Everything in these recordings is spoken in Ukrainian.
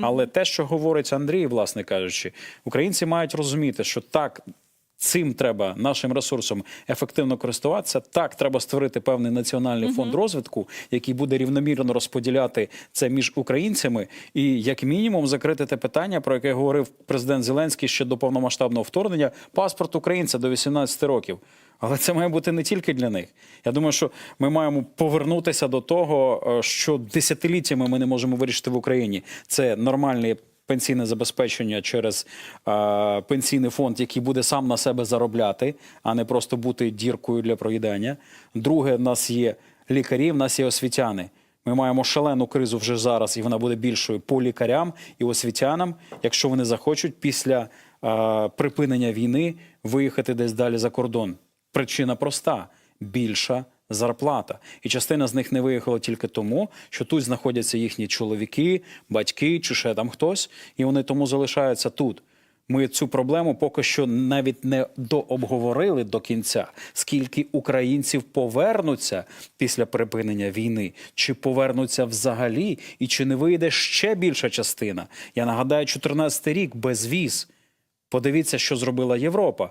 Але те, що говорить Андрій, власне кажучи, українці мають розуміти, що так. Цим треба нашим ресурсом ефективно користуватися. Так, треба створити певний національний фонд розвитку, який буде рівномірно розподіляти це між українцями, і як мінімум закрити те питання, про яке говорив президент Зеленський ще до повномасштабного вторгнення: паспорт українця до 18 років. Але це має бути не тільки для них. Я думаю, що ми маємо повернутися до того, е, що десятиліттями ми не можемо вирішити в Україні. Це нормальний пенсійне забезпечення через е, пенсійний фонд, який буде сам на себе заробляти, а не просто бути діркою для проїдання. Друге, в нас є лікарі, в нас є освітяни. Ми маємо шалену кризу вже зараз, і вона буде більшою по лікарям і освітянам, якщо вони захочуть після е, припинення війни виїхати десь далі за кордон. Причина проста: більша зарплата. І частина з них не виїхала тільки тому, що тут знаходяться їхні чоловіки, батьки чи ще там хтось, і вони тому залишаються тут. Ми цю проблему поки що навіть не дообговорили до кінця. Скільки українців повернуться після припинення війни, чи повернуться взагалі, і чи не вийде ще більша частина? Я нагадаю, 14 рік без віз. Подивіться, що зробила Європа.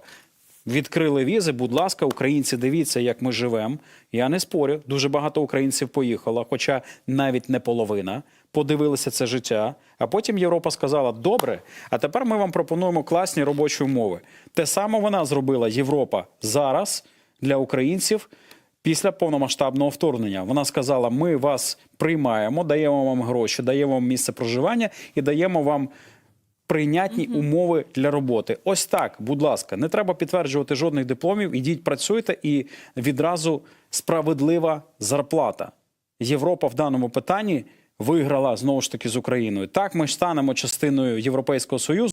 Відкрили візи, будь ласка, українці, дивіться, як ми живемо. Я не спорю. Дуже багато українців поїхало, хоча навіть не половина. Подивилися це життя. А потім Європа сказала: добре, а тепер ми вам пропонуємо класні робочі умови. Те саме вона зробила Європа зараз для українців. Після повномасштабного вторгнення вона сказала: ми вас приймаємо, даємо вам гроші, даємо вам місце проживання і даємо вам прийнятні умови для роботи. Ось так, будь ласка, не треба підтверджувати жодних дипломів. Ідіть, працюйте і відразу справедлива зарплата. Європа в даному питанні виграла знову ж таки з Україною. Так, ми ж станемо частиною Європейського союзу.